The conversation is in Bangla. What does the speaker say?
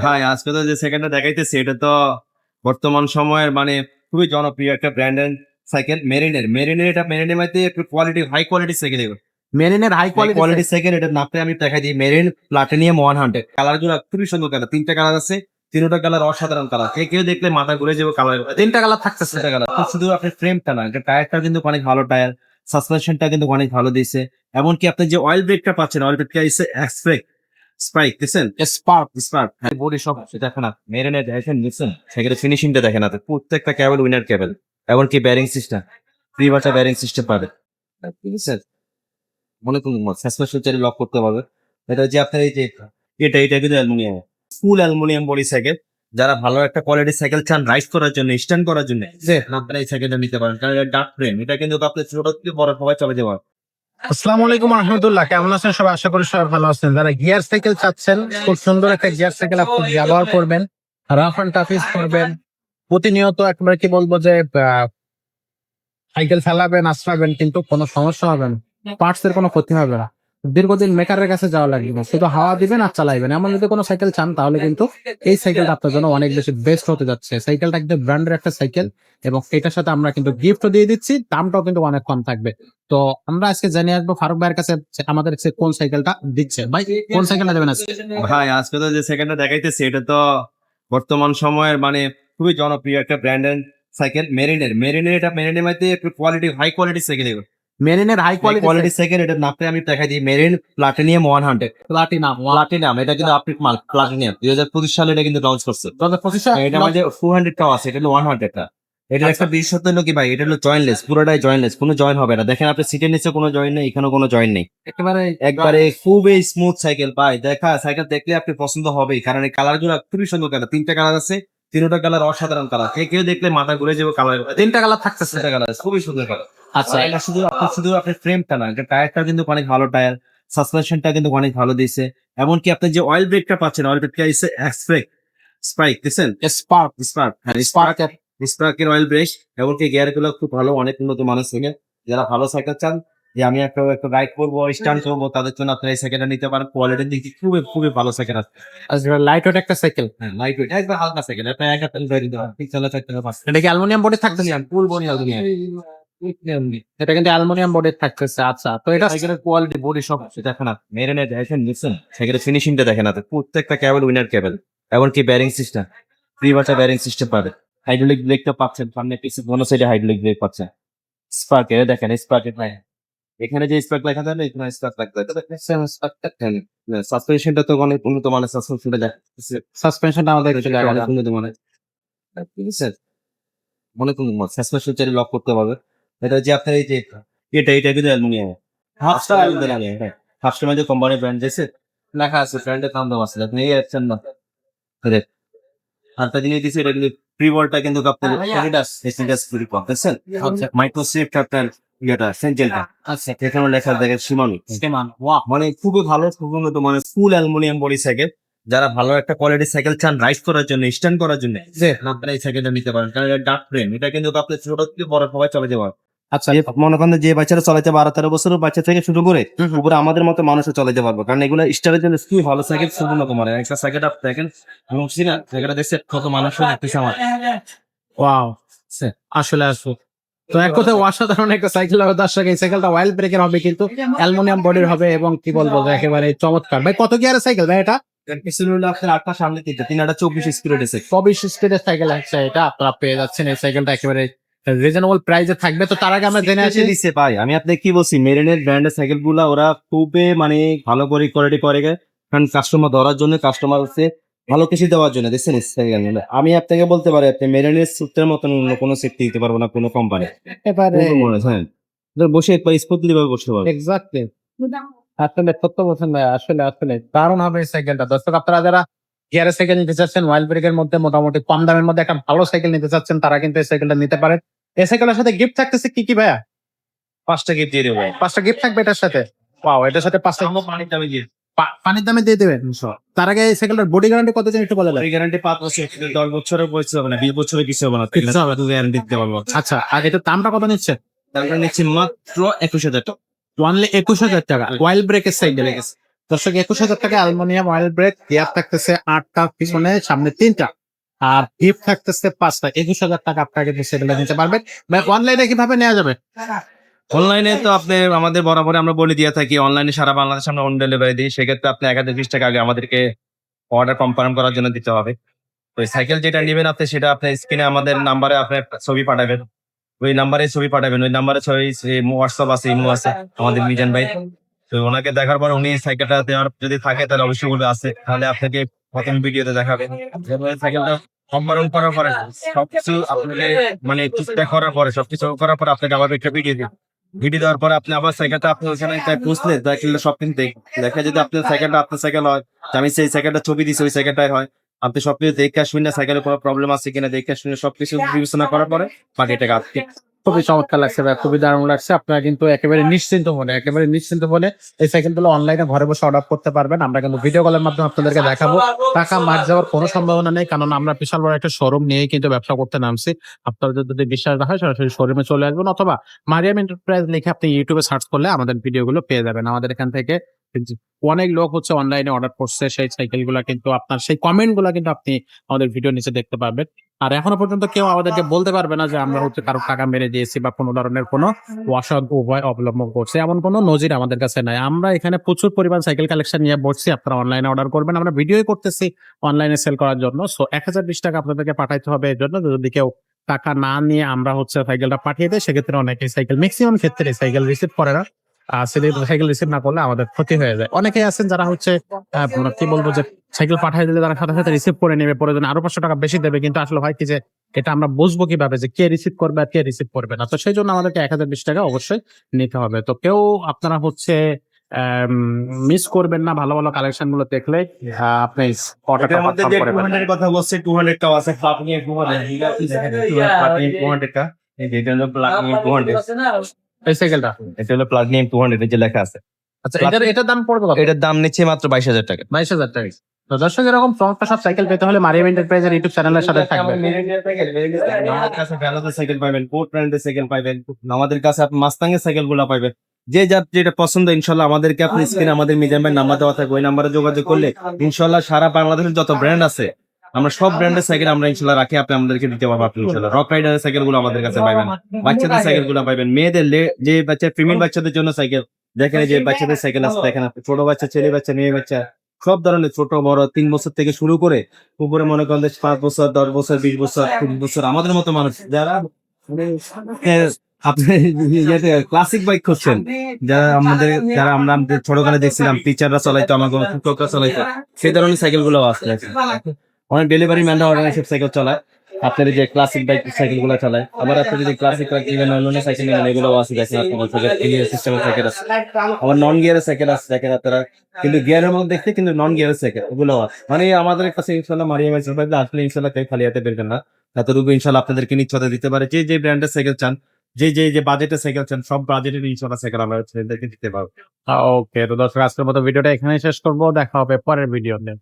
ভাই আজকে তো যে সেকেন্ডটা দেখাইতেছি এটা তো বর্তমান সময়ের মানে খুবই জনপ্রিয় একটা ব্র্যান্ডের সাইকেল মেরিনের মেরিনের এটা মেরিনের মধ্যে একটু কোয়ালিটি হাই কোয়ালিটি সাইকেল এগুলো মেরিনের হাই কোয়ালিটি কোয়ালিটি সাইকেল এটা নাপে আমি দেখাই দিই মেরিন প্লাটিনিয়াম ওয়ান হান্ড্রেড কালারগুলো খুবই সুন্দর কালার তিনটা কালার আছে তিনটা কালার অসাধারণ কালার কে কেউ দেখলে মাথা ঘুরে যাবে কালার তিনটা কালার থাকতেছে। তিনটা কালার শুধু আপনার ফ্রেমটা না এটা টায়ারটা কিন্তু অনেক ভালো টায়ার সাসপেনশনটা কিন্তু অনেক ভালো দিয়েছে। এমনকি আপনি যে অয়েল ব্রেকটা পাচ্ছেন অয়েল ব্রেকটা ইসে এক্সপ্রেক স্পাইক দিচ্ছেন স্পার্ক স্পার্ক হ্যাঁ। বডি সব দেখেন না। মেরিনে দেখেন নিচ্ছেন সেখানে ফিনিশিংটা দেখেন আপনি প্রত্যেকটা কেবল উইনার কেবল এমনকি ব্যারিং সিস্টেম বাটা ব্যারিং সিস্টেম পাবে। ঠিক আছে মনে করুন সাসপেনশন লক করতে পারবে। এটা যে আপনার এই যে এটা এটা কিন্তু aluminium. Full aluminium body cycle যারা ভালো একটা কোয়ালিটির সাইকেল চান রাইড করার জন্য স্ট্যান্ড করার জন্য যে আপনারা এই সাইকেলটা নিতে পারেন। কারণ এটা ডার্ক ফ্রেম এটা কিন্তু আপনি ছোট থেকে বড় সবাই চলে যাবে আসসালামু আলাইকুম রহমতুল্লাহ। কেমন আছেন? সবাই আশা করি সবাই ভালো আছেন। যারা গিয়ার সাইকেল চাচ্ছেন, খুব সুন্দর একটা গিয়ার সাইকেল আপনি ব্যবহার করবেন রাফ অ্যান্ড টাফিস করবেন। প্রতিনিয়ত একবার কি বলব যে সাইকেল চালাবেন আসরাবেন কিন্তু কোনো সমস্যা হবে না। পার্টস এর কোনো ক্ষতি হবে না। দীর্ঘদিন মেকারের কাছে যাওয়া লাগবে না। শুধু হাওয়া দিবেন আর চালাইবেন। এমন যদি কোনো সাইকেল চান, তাহলে কিন্তু এই সাইকেলটা আপনার জন্য অনেক বেশি বেস্ট হতে যাচ্ছে। সাইকেলটা একদম ব্র্যান্ডের একটা সাইকেল এবং এটার সাথে আমরা কিন্তু গিফটও দিয়ে দিচ্ছি, দামটাও কিন্তু অনেক কম থাকবে। তো আমরা আজকে জানিয়ে আসব ফারুক ভাইয়ের কাছে আমাদের কোন সাইকেলটা দিচ্ছে। ভাই, কোন সাইকেলটা দেবেন আজকে? ভাই, আজকে তো যে সেকেন্ডটা দেখাইতেছি, এটা তো বর্তমান সময়ের মানে খুবই জনপ্রিয় একটা ব্র্যান্ডের সাইকেল মেরিনের মেরিনের এটা মেরিনের মধ্যে একটু কোয়ালিটি হাই কোয়ালিটি সাইকেল এগুলো মেরিনের হাই কোয়ালিটি কোয়ালিটি সাইকেল এটা নাপে আমি দেখাই দিই। Marin platinum one hundred platinum platinum এটা কিন্তু আপডেট মাল প্লাটিনিয়াম দুই হাজার পঁচিশ সালে এটা কিন্তু লঞ্চ করছে। এটা মধ্যে টু হান্ড্রেড টাও আছে এটা হলো ওয়ান হান্ড্রেড টা। এটা একটা বিশেষত্ব হলো কি ভাই? এটা হলো জয়েন্টলেস পুরোটাই জয়েন্টলেস কোনো জয়েন হবে না। দেখেন আপনি সিটের নিচে কোনো জয়েন নেই এখানে কোনো জয়েন নেই। একেবারে একবারে খুবই স্মুথ সাইকেল ভাই। দেখা সাইকেল দেখলে আপনি পছন্দ হবেই কারণ এই কালারগুলো খুবই সুন্দর কালার তিনটা কালার আছে। তিনটা কালার অসাধারণ কালার কে কেউ দেখলে মাথা ঘুরে যাবে কালার তিনটা কালার থাকতেছে। তিনটা কালার খুবই সুন্দর কালার আচ্ছা। এটা শুধু আপনার শুধু আপনার ফ্রেমটা না এটা টায়ারটা কিন্তু অনেক ভালো টায়ার সাসপেনশনটা কিন্তু অনেক ভালো দিয়েছে। এমনকি আপনি যে অয়েল ব্রেকটা পাচ্ছেন অয়েল ব্রেকটা ইসে এক্সপ্রেক স্পাইক দিচ্ছেন স্পার্ক স্পার্ক হ্যাঁ স্পার্ক স্পার্কের অয়েল ব্রেক এমনকি গিয়ারগুলো খুব ভালো অনেক উন্নত মানের সাইকেল যারা ভালো সাইকেল চান যে আমি একটা একটা রাইড করব স্ট্যান্ড করব তাদের জন্য আপনারা এই সাইকেলটা নিতে পারেন। কোয়ালিটির দিক থেকে খুবই খুবই ভালো সাইকেল আছে লাইট ওয়েট একটা সাইকেল হ্যাঁ লাইট ওয়েট একবার হালকা সাইকেল এটা এক হাতে ধরে চারটে পাঁচ এটা কি অ্যালুমিনিয়াম বডি থাকতেছে ফুল বনি আলুনি এটা কিন্তু অ্যালুমিনিয়াম বডি থাকতেছে। আচ্ছা তো এটা সাইকেলের কোয়ালিটি বডি সব কিছু। দেখেন না মেরিনে দেখেন নিচ্ছেন সাইকেলের ফিনিশিংটা দেখেন না। প্রত্যেকটা কেবল উইনার কেবল এমনকি ব্যারিং সিস্টেম বাটা ব্যারিং সিস্টেম পাবে। হাইড্রোলিক ব্রেকটা পাচ্ছেন। সামনে পিছনে কোনো সাইডে হাইড্রোলিক ব্রেক পাচ্ছেন। স্পার্ক এর দেখেন স্পার্কের ভাই এখানে যে স্পার্ক লেখা থাকে এখানে স্পার্ক লাগবে সাসপেনশনটা তো অনেক উন্নত মানের সাসপেনশনটা দেখতেছে সাসপেনশনটা আমাদের অনেক উন্নত মানের। ঠিক আছে? মনে করুন সাসপেনশন চাইলে লক করতে পারবে। এটা যে আপনার এই যে এটা এটা কিন্তু অ্যালুমিনিয়াম। হাফটা অ্যালুমিনিয়াম হ্যাঁ। হাফটার মধ্যে কোম্পানি ব্র্যান্ড দিয়েছে লেখা আছে ব্র্যান্ডের দাম দাম আছে। আপনি এই যাচ্ছেন না। দেখ আরেকটা জিনিস দিয়েছে এটা কিন্তু প্রি বলটা কিন্তু আপনার এডিডাস এডিডাস প্রি কম দেখছেন আচ্ছা মাইক্রোসেফট আপনার ইয়েটা সেন্টেলটা আচ্ছা এখানে লেখা দেখেন সীমানো। স্টেমান ওয়াহ মানে খুবই ভালো খুবই উন্নত মানে ফুল অ্যালুমিনিয়াম বডি সাইকেল যারা ভালো একটা কোয়ালিটির সাইকেল চান রাইড করার জন্য স্ট্যান্ড করার জন্য যে আপনারা এই সাইকেলটা নিতে পারেন। কারণ এটা ডার্ক ফ্রেম এটা কিন্তু আপনি ছোট থেকে বড় সবাই চলে যাবে। আচ্ছা। মনে করেন যে বাচ্চারা চলাইতে বারো তেরো বছরের বাচ্চা থেকে শুরু করে। উপরে আমাদের মতো মানুষও চলাইতে পারব। কারণ এগুলো স্টারের জন্য খুবই ভালো সাইকেল উন্নত মানের একটা সাইকেল আপ দেখেন এবং সিনা সাইকেলটা দেখছে কত মানুষ দেখতেছে আমার। ওয়াও আসলে আসলে তো এক কথা অসাধারণ একটা সাইকেল হবে দর্শক এই সাইকেলটা ওয়াইল্ড ব্রেকের হবে কিন্তু অ্যালুমিনিয়াম বডির হবে এবং কি বলব একেবারে চমৎকার। ভাই কত গিয়ারের সাইকেল ভাই এটা? আটটা সামনে তিনটা তিন আটটা চব্বিশ স্পিড এসে চব্বিশ স্পিডের সাইকেল আছে এটা আপনারা পেয়ে যাচ্ছেন এই সাইকেলটা একেবারে রিজনেবল প্রাইসে থাকবে। তো তার আগে আমরা জেনে ভাই আমি আপনি কি বলছি মেরিনের ব্র্যান্ডের সাইকেলগুলা ওরা খুবই মানে ভালো করে কোয়ালিটি করে। কারণ কাস্টমার ধরার জন্য কাস্টমার হচ্ছে ভালো কিছু দেওয়ার জন্য দেখছেন? আমি আপনাকে বলতে পারি আপনি মেরিনের সুটের মতন অন্য কোনো সেফটি দিতে পারব না কোনো কোম্পানি এবারে হ্যাঁ বসে একবার স্মুথলি ভাবে বসতে পারব এক্স্যাক্টলি আসলে সত্য বলছেন ভাই আসলে আসলে। দারুণ হবে এই সাইকেলটা দর্শক আপনারা যারা গিয়ারের সাইকেল নিতে চাচ্ছেন ওয়াইল্ড ব্রেকের মধ্যে মোটামুটি কম দামের মধ্যে একটা ভালো সাইকেল নিতে চাচ্ছেন তারা কিন্তু এই সাইকেলটা নিতে পারেন। এই সাইকেলের সাথে গিফট থাকতেছে কি কি ভাইয়া? পাঁচটা গিফট দিয়ে দেবো ভাই। পাঁচটা গিফট থাকবে এটার সাথে? পাও এটার সাথে পাঁচটা পানির দামে দিয়ে পা- পানির দামে দিয়ে দেবেন তার আগে সাইকেলটার বডি গ্যারান্টি কত দিন একটু বলে দেন। গ্যারান্টি পাঁচ বছর দশ বছরের বয়স হবে না বিশ বছরের কিছু হবে না কিছু হবে। গ্যারান্টি দিতে পারব। আচ্ছা আর এটার দামটা কত নিচ্ছে? তারপরে নিচ্ছি মাত্র একুশ হাজার টাকা। অনলি একুশ হাজার টাকা। ওয়াইল্ড ব্রেকের সাইকেল দর্শক একুশ হাজার টাকা অ্যালুমিনিয়াম অয়েল ব্রেক গিয়ার থাকতেছে আটটা পিছনে সামনে তিনটা। আর হিপ থাকতেছে পাঁচটা। একুশ হাজার টাকা আপনারা কিন্তু সেগুলো নিতে পারবেন। অনলাইনে কীভাবে নেওয়া যাবে? অনলাইনে তো আপনি আমাদের বরাবর আমরা বলে দিয়ে থাকি অনলাইনে সারা বাংলাদেশ আমরা হোম ডেলিভারি দিই সেক্ষেত্রে আপনি এক হাজার বিশ টাকা আগে আমাদেরকে অর্ডার কনফার্ম করার জন্য দিতে হবে। তো সাইকেল যেটা নেবেন আপনি সেটা আপনার স্ক্রিনে আমাদের নাম্বারে আপনার ছবি পাঠাবেন। ওই নাম্বারে ছবি পাঠাবেন ওই নাম্বারে ছবি হোয়াটসঅ্যাপ আছে ইমো আছে আমাদের মিজান ভাই। তো ওনাকে দেখার পর উনি সাইকেলটা দেওয়ার যদি থাকে তাহলে অবশ্যই বলবে আছে তাহলে আপনাকে প্রথম ভিডিওতে দেখাবে। সাইকেলটা কম্পারন করার পরে সবকিছু আপনাকে মানে করার পরে সবকিছু করার পরে আপনাকে আবার একটা ভিডিও দিবে। ভিডিও দেওয়ার পরে আপনি আবার সাইকেলটা আপনি ওখানে পুষলে দেখলে সব কিন্তু দেখ- দেখা যদি আপনার সাইকেলটা আপনার সাইকেল হয় আমি সেই সাইকেলটা ছবি দিছি ওই সাইকেলটাই হয়। আপনি সবকিছু দেখে শুনে সাইকেলের কোনো প্রবলেম আছে কিনা দেখে শুনে সবকিছু বিবেচনা করার পরে বাকি টাকা খুবই চমৎকার লাগছে ভাই খুবই দারুণ লাগছে। আপনারা কিন্তু একেবারে নিশ্চিন্ত মনে একেবারে নিশ্চিন্ত মনে এই সাইকেলগুলো অনলাইনে ঘরে বসে অর্ডার করতে পারবেন। আমরা কিন্তু ভিডিও কলের মাধ্যমে আপনাদেরকে দেখাবো। টাকা মার যাওয়ার কোনো সম্ভাবনা নেই কারণ আমরা বিশাল বড় একটা শোরুম নিয়ে কিন্তু ব্যবসা করতে নামছি। আপনাদের যদি বিশ্বাস না হয় সরাসরি শোরুমে চলে আসবেন অথবা মারিয়াম এন্টারপ্রাইজ লিখে আপনি ইউটিউবে সার্চ করলে আমাদের ভিডিওগুলো পেয়ে যাবেন। আমাদের এখান থেকে অনেক লোক হচ্ছে অনলাইনে অর্ডার করছে সেই সাইকেলগুলা কিন্তু আপনার সেই কমেন্টগুলা কিন্তু আপনি আমাদের ভিডিও নিচে দেখতে পারবেন। আর এখনও পর্যন্ত কেউ আমাদেরকে বলতে পারবে না যে আমরা হচ্ছে কারও টাকা মেরে দিয়েছি বা কোনো ধরনের কোনো অসৎ উভয় অবলম্বন করছে। এমন কোনো নজির আমাদের কাছে নাই। আমরা এখানে প্রচুর পরিমাণ সাইকেল কালেকশন নিয়ে বসছি। আপনারা অনলাইনে অর্ডার করবেন। আমরা ভিডিওই করতেছি অনলাইনে সেল করার জন্য। সো এক হাজার বিশ টাকা আপনাদেরকে পাঠাইতে হবে এর জন্য। যদি কেউ টাকা না নিয়ে আমরা হচ্ছে সাইকেলটা পাঠিয়ে দেয় সেক্ষেত্রে অনেকে সাইকেল ম্যাক্সিমাম ক্ষেত্রে সাইকেল রিসিভ করে না। আর সাইকেল রিসিভ না করলে আমাদের ক্ষতি হয়ে যায় অনেকেই আছেন যারা হচ্ছে মানে কি বলব যে সাইকেল পাঠিয়ে দিলে তারা সাথে সাথে রিসিভ করে নেবে পরে আরও পাঁচশো টাকা বেশি দেবে কিন্তু আসলে হয় কি যে এটা আমরা বুঝব কীভাবে যে কে রিসিভ করবে আর কে রিসিভ করবে না তো সেই জন্য আমাদেরকে এক হাজার বিশ টাকা অবশ্যই নিতে হবে তো কেউ আপনারা হচ্ছে মিস করবেন না ভালো ভালো কালেকশনগুলো দেখলে আহ, আপনি অর্ডারটা মধ্যে যে করে টু কথা বলছে টু হান্ড্রেড টাও আছে ক্লাব নিয়ে টু এই নিয়ে এই সাইকেলটা এটা হলো প্লাগ টু হান্ড্রেড যে লেখা আছে। আচ্ছা এটার এটার দাম পড়বে কত? এটার দাম নিচ্ছে মাত্র বাইশ হাজার টাকা। বাইশ হাজার টাকা। তো দর্শক এরকম চমৎকার সব সাইকেল পেতে হলে মারিয়াম এন্টারপ্রাইজের ইউটিউব চ্যানেলের সাথে থাকবে। আমাদের কাছে সাইকেল পাবেন কোট ব্র্যান্ডের সাইকেল পাবেন আমাদের কাছে আপনি সাইকেলগুলো পাবেন। যে যার যেটা পছন্দ ইনশাল্লাহ আমাদেরকে আপনি স্ক্রিনে আমাদের মিজান ভাই নাম্বার দেওয়া থাকবে। ওই নাম্বারে যোগাযোগ করলে ইনশাল্লাহ সারা বাংলাদেশের যত ব্র্যান্ড আছে আমরা সব ব্র্যান্ডের সাইকেল আমরা ইনশাল্লাহ রাখি আপনি আমাদেরকে দিতে পারব আপনি ইনশাল্লাহ। রক রাইডারের সাইকেলগুলো আমাদের কাছে পাবেন। বাচ্চাদের সাইকেলগুলো পাবেন। মেয়েদের যে বাচ্চা ফিমেল বাচ্চাদের জন্য সাইকেল দেখেন যে বাচ্চাদের সাইকেল আছে দেখেন আপনি। ছোট বাচ্চা ছেলে বাচ্চা মেয়ে বাচ্চা সব ধরনের ছোট বড় তিন বছর থেকে শুরু করে উপরে মনে করেন পাঁচ বছর দশ বছর বিশ বছর কুড়ি বছর আমাদের মতো মানুষ যারা আপনি ক্লাসিক বাইক করছেন যারা আমাদের যারা আমরা আমাদের ছোটকালে দেখছিলাম টিচাররা চলাইতো আমাকে শিক্ষকরা চালাইতো। সেই ধরনের সাইকেলগুলো আছে অনেক ডেলিভারি ম্যানরা অনেক সব সাইকেল চালায়। আপনার যে ক্লাসিক বাইক সাইকেলগুলো চালায়। আবার আপনি যদি ক্লাসিক বাইক নিবেন অন্য সাইকেল নিবেন এগুলো আছে দেখেন আপনার গিয়ার সিস্টেমের সাইকেল আছে। আবার নন গিয়ারের সাইকেল আছে দেখেন আপনারা। কিন্তু গিয়ারের মধ্যে দেখতে কিন্তু নন গিয়ারের সাইকেল ওগুলো মানে আমাদের কাছে ইনশাল্লাহ মারিয়া মাইসেল পাইলে আসলে ইনশাল্লাহ কেউ খালি হাতে বেরবেন না। এতটুকু ইনশাল্লাহ আপনাদেরকে নিশ্চয়তা দিতে পারে। যে যে ব্র্যান্ডের সাইকেল চান যে যে যে বাজেটের সাইকেল চান সব বাজেটের ইনশাল্লাহ সাইকেল আমরা ছেলেদেরকে দিতে পারব। ওকে তো দর্শক আজকের মতো ভিডিওটা এখানে শেষ করব। দেখা হবে পরের ভিডিওতে।